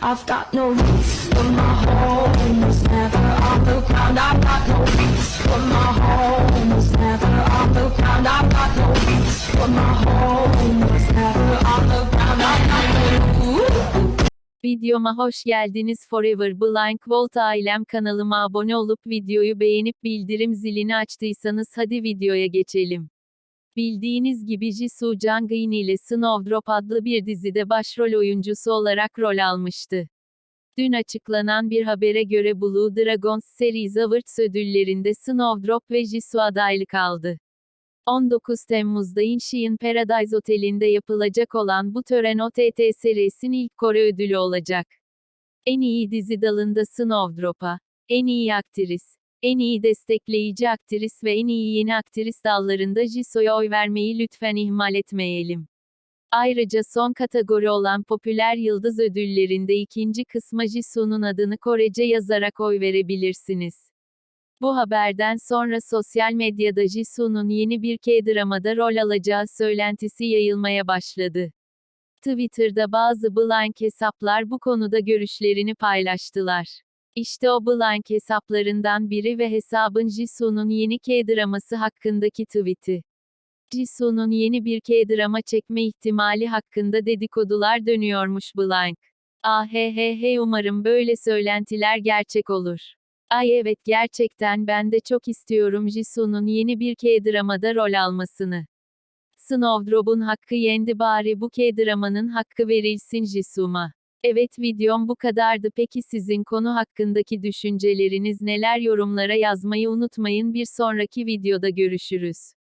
I've got no roots, but my home was never on the ground. I've got no roots, but my home was never on the ground. I've got no roots, but my home was never on the ground. I've got no. Videoma hoş geldiniz Forever Blank Vault ailem kanalıma abone olup videoyu beğenip bildirim zilini açtıysanız hadi videoya geçelim. Bildiğiniz gibi Jisoo Jang-in ile Snowdrop adlı bir dizide başrol oyuncusu olarak rol almıştı. Dün açıklanan bir habere göre Blue Dragons Series Awards ödüllerinde Snowdrop ve Jisoo adaylık aldı. 19 Temmuz'da Incheon Paradise Oteli'nde yapılacak olan bu tören OTT serisinin ilk Kore ödülü olacak. En iyi dizi dalında Snowdrop'a, en iyi aktris, en iyi destekleyici aktris ve en iyi yeni aktris dallarında Jisoo'ya oy vermeyi lütfen ihmal etmeyelim. Ayrıca son kategori olan Popüler Yıldız ödüllerinde ikinci kısma Jisoo'nun adını Korece yazarak oy verebilirsiniz. Bu haberden sonra sosyal medyada Jisoo'nun yeni bir K-dramada rol alacağı söylentisi yayılmaya başladı. Twitter'da bazı blank hesaplar bu konuda görüşlerini paylaştılar. İşte o blank hesaplarından biri ve hesabın Jisoo'nun yeni K-draması hakkındaki tweet'i. Jisoo'nun yeni bir K-drama çekme ihtimali hakkında dedikodular dönüyormuş blank. Ahehehe umarım böyle söylentiler gerçek olur. Ay evet gerçekten ben de çok istiyorum Jisoo'nun yeni bir K-dramada rol almasını. Snowdrop'un hakkı yendi bari bu K-dramanın hakkı verilsin Jisoo'ma. Evet videom bu kadardı. Peki sizin konu hakkındaki düşünceleriniz neler? Yorumlara yazmayı unutmayın. Bir sonraki videoda görüşürüz.